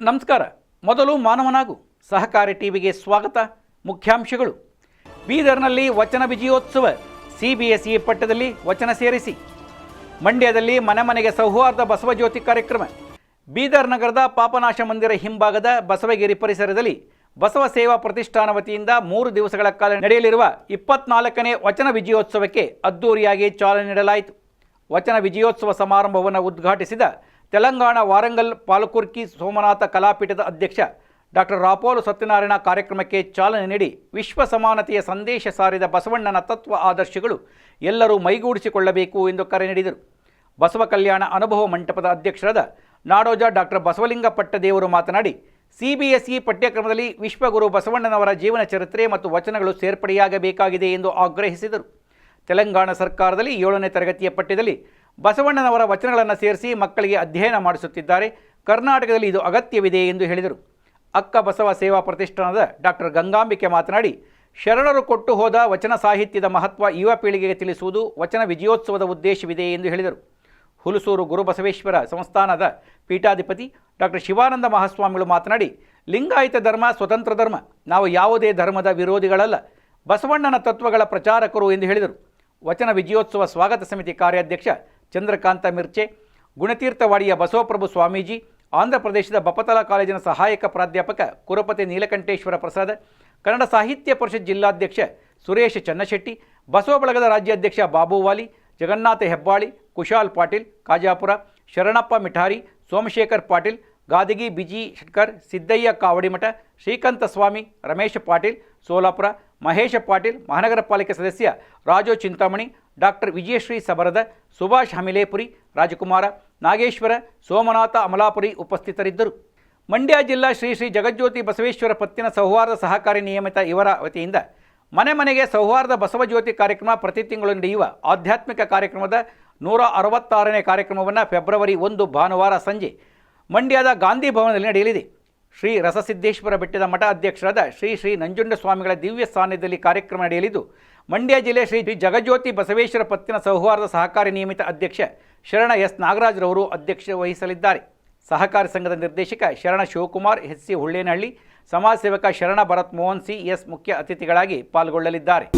ನಮಸ್ಕಾರ. ಮೊದಲು ಮಾನವನಾಗು. ಸಹಕಾರಿ ಟಿವಿಗೆ ಸ್ವಾಗತ. ಮುಖ್ಯಾಂಶಗಳು. ಬೀದರ್ನಲ್ಲಿ ವಚನ ವಿಜಯೋತ್ಸವ. ಸಿ ಬಿ ಎಸ್ ಇ ಪಟ್ಟದಲ್ಲಿ ವಚನ ಸೇರಿಸಿ. ಮಂಡ್ಯದಲ್ಲಿ ಮನೆ ಮನೆಗೆ ಸೌಹಾರ್ದ ಬಸವಜ್ಯೋತಿ ಕಾರ್ಯಕ್ರಮ. ಬೀದರ್ ನಗರದ ಪಾಪನಾಶ ಮಂದಿರ ಹಿಂಭಾಗದ ಬಸವಗಿರಿ ಪರಿಸರದಲ್ಲಿ ಬಸವ ಸೇವಾ ಪ್ರತಿಷ್ಠಾನ ವತಿಯಿಂದ ಮೂರು ದಿವಸಗಳ ಕಾಲ ನಡೆಯಲಿರುವ ಇಪ್ಪತ್ನಾಲ್ಕನೇ ವಚನ ವಿಜಯೋತ್ಸವಕ್ಕೆ ಅದ್ದೂರಿಯಾಗಿ ಚಾಲನೆ ನೀಡಲಾಯಿತು. ವಚನ ವಿಜಯೋತ್ಸವ ಸಮಾರಂಭವನ್ನು ಉದ್ಘಾಟಿಸಿದ ತೆಲಂಗಾಣ ವಾರಂಗಲ್ ಪಾಲಕುರ್ಕಿ ಸೋಮನಾಥ ಕಲಾಪೀಠದ ಅಧ್ಯಕ್ಷ ಡಾಕ್ಟರ್ ರಾಪೋಲು ಸತ್ಯನಾರಾಯಣ ಕಾರ್ಯಕ್ರಮಕ್ಕೆ ಚಾಲನೆ ನೀಡಿ ವಿಶ್ವ ಸಮಾನತೆಯ ಸಂದೇಶ ಸಾರಿದ ಬಸವಣ್ಣನ ತತ್ವ ಆದರ್ಶಗಳು ಎಲ್ಲರೂ ಮೈಗೂಡಿಸಿಕೊಳ್ಳಬೇಕು ಎಂದು ಕರೆ ನೀಡಿದರು. ಬಸವ ಕಲ್ಯಾಣ ಅನುಭವ ಮಂಟಪದ ಅಧ್ಯಕ್ಷರಾದ ನಾಡೋಜ ಡಾಕ್ಟರ್ ಬಸವಲಿಂಗ ಪಟ್ಟದೇವರು ಮಾತನಾಡಿ ಸಿಬಿಎಸ್ಇ ಪಠ್ಯಕ್ರಮದಲ್ಲಿ ವಿಶ್ವಗುರು ಬಸವಣ್ಣನವರ ಜೀವನ ಚರಿತ್ರೆ ಮತ್ತು ವಚನಗಳು ಸೇರ್ಪಡೆಯಾಗಬೇಕಾಗಿದೆ ಎಂದು ಆಗ್ರಹಿಸಿದರು. ತೆಲಂಗಾಣ ಸರ್ಕಾರದಲ್ಲಿ ಏಳನೇ ತರಗತಿಯ ಪಠ್ಯದಲ್ಲಿ ಬಸವಣ್ಣನವರ ವಚನಗಳನ್ನು ಸೇರಿಸಿ ಮಕ್ಕಳಿಗೆ ಅಧ್ಯಯನ ಮಾಡಿಸುತ್ತಿದ್ದಾರೆ. ಕರ್ನಾಟಕದಲ್ಲಿ ಇದು ಅಗತ್ಯವಿದೆ ಎಂದು ಹೇಳಿದರು. ಅಕ್ಕ ಬಸವ ಸೇವಾ ಪ್ರತಿಷ್ಠಾನದ ಡಾಕ್ಟರ್ ಗಂಗಾಂಬಿಕೆ ಮಾತನಾಡಿ, ಶರಣರು ಕೊಟ್ಟು ಹೋದ ವಚನ ಸಾಹಿತ್ಯದ ಮಹತ್ವ ಯುವ ಪೀಳಿಗೆಗೆ ತಿಳಿಸುವುದು ವಚನ ವಿಜಯೋತ್ಸವದ ಉದ್ದೇಶವಿದೆ ಎಂದು ಹೇಳಿದರು. ಹುಲಸೂರು ಗುರುಬಸವೇಶ್ವರ ಸಂಸ್ಥಾನದ ಪೀಠಾಧಿಪತಿ ಡಾಕ್ಟರ್ ಶಿವಾನಂದ ಮಹಾಸ್ವಾಮಿಗಳು ಮಾತನಾಡಿ, ಲಿಂಗಾಯತ ಧರ್ಮ ಸ್ವತಂತ್ರ ಧರ್ಮ, ನಾವು ಯಾವುದೇ ಧರ್ಮದ ವಿರೋಧಿಗಳಲ್ಲ, ಬಸವಣ್ಣನ ತತ್ವಗಳ ಪ್ರಚಾರಕರು ಎಂದು ಹೇಳಿದರು. ವಚನ ವಿಜಯೋತ್ಸವ ಸ್ವಾಗತ ಸಮಿತಿ ಕಾರ್ಯಾಧ್ಯಕ್ಷ ಚಂದ್ರಕಾಂತ ಮಿರ್ಚೆ, ಗುಣತೀರ್ಥವಾಡಿಯ ಬಸವಪ್ರಭು ಸ್ವಾಮೀಜಿ ಆಂಧ್ರ ಪ್ರದೇಶದ ಬಪತಲ ಕಾಲೇಜಿನ ಸಹಾಯಕ ಪ್ರಾಧ್ಯಾಪಕ ಕುರಪತಿ ನೀಲಕಂಠೇಶ್ವರ ಪ್ರಸಾದ, ಕನ್ನಡ ಸಾಹಿತ್ಯ ಪರಿಷತ್ ಜಿಲ್ಲಾಧ್ಯಕ್ಷ ಸುರೇಶ್ ಚನ್ನಶೆಟ್ಟಿ ಬಸವ ಬಳಗದ ರಾಜ್ಯಾಧ್ಯಕ್ಷ ಬಾಬುವಾಲಿ ಜಗನ್ನಾಥ ಹೆಬ್ಬಾಳಿ, ಕುಶಾಲ್ ಪಾಟೀಲ್, ಕಾಜಾಪುರ, ಶರಣಪ್ಪ ಮಿಠಾರಿ, ಸೋಮಶೇಖರ್ ಪಾಟೀಲ್, ಗಾದಗಿ ಬಿಜಿ ಶಟ್ಕರ್, ಸಿದ್ದಯ್ಯ ಕಾವಡಿಮಠ, ಶ್ರೀಕಂತ ಸ್ವಾಮಿ, ರಮೇಶ ಪಾಟೀಲ್, ಸೋಲಾಪುರ ಮಹೇಶ ಪಾಟೀಲ್ ಮಹಾನಗರ ಪಾಲಿಕೆ ಸದಸ್ಯ ರಾಜೋ ಚಿಂತಾಮಣಿ, ಡಾಕ್ಟರ್ ವಿಜಯಶ್ರೀ ಸಬರದ, ಸುಭಾಷ್ ಹಮಿಲೇಪುರಿ, ರಾಜಕುಮಾರ ನಾಗೇಶ್ವರ, ಸೋಮನಾಥ ಅಮಲಾಪುರಿ ಉಪಸ್ಥಿತರಿದ್ದರು. ಮಂಡ್ಯ ಜಿಲ್ಲಾ ಶ್ರೀ ಶ್ರೀ ಜಗಜ್ಯೋತಿ ಬಸವೇಶ್ವರ ಪತ್ತಿನ ಸೌಹಾರ್ದ ಸಹಕಾರಿ ನಿಯಮಿತ ಇವರ ವತಿಯಿಂದ ಮನೆ ಮನೆಗೆ ಸೌಹಾರ್ದ ಬಸವಜ್ಯೋತಿ ಕಾರ್ಯಕ್ರಮ ಪ್ರತಿ ತಿಂಗಳು ನಡೆಯುವ ಆಧ್ಯಾತ್ಮಿಕ ಕಾರ್ಯಕ್ರಮದ ನೂರ ಅರವತ್ತಾರನೇ ಕಾರ್ಯಕ್ರಮವನ್ನು ಫೆಬ್ರವರಿ ಒಂದು ಭಾನುವಾರ ಸಂಜೆ ಮಂಡ್ಯದ ಗಾಂಧಿ ಭವನದಲ್ಲಿ ನಡೆಯಲಿದೆ. ಶ್ರೀ ರಸಸಿದ್ದೇಶ್ವರ ಬೆಟ್ಟದ ಮಠ ಅಧ್ಯಕ್ಷರಾದ ಶ್ರೀ ಶ್ರೀ ನಂಜುಂಡ ಸ್ವಾಮಿಗಳ ದಿವ್ಯ ಸಾನ್ನಿಧ್ಯದಲ್ಲಿ ಕಾರ್ಯಕ್ರಮ ನಡೆಯಲಿದ್ದು, ಮಂಡ್ಯ ಜಿಲ್ಲೆ ಶ್ರೀ ಶ್ರೀ ಜಗಜ್ಯೋತಿ ಬಸವೇಶ್ವರ ಪತ್ತಿನ ಸೌಹಾರ್ದ ಸಹಕಾರಿ ನಿಯಮಿತ ಅಧ್ಯಕ್ಷ ಶರಣ ಎಸ್ ನಾಗರಾಜ್ರವರು ಅಧ್ಯಕ್ಷ ವಹಿಸಲಿದ್ದಾರೆ ಸಹಕಾರಿ ಸಂಘದ ನಿರ್ದೇಶಕ ಶರಣ ಶಿವಕುಮಾರ್, ಎಸ್ ಸಿ ಹುಳ್ಳೇನಹಳ್ಳಿ, ಸಮಾಜ ಸೇವಕ ಶರಣ ಭರತ್ ಮೋಹನ್ ಸಿ, ಎಸ್ ಮುಖ್ಯ ಅತಿಥಿಗಳಾಗಿ ಪಾಲ್ಗೊಳ್ಳಲಿದ್ದಾರೆ.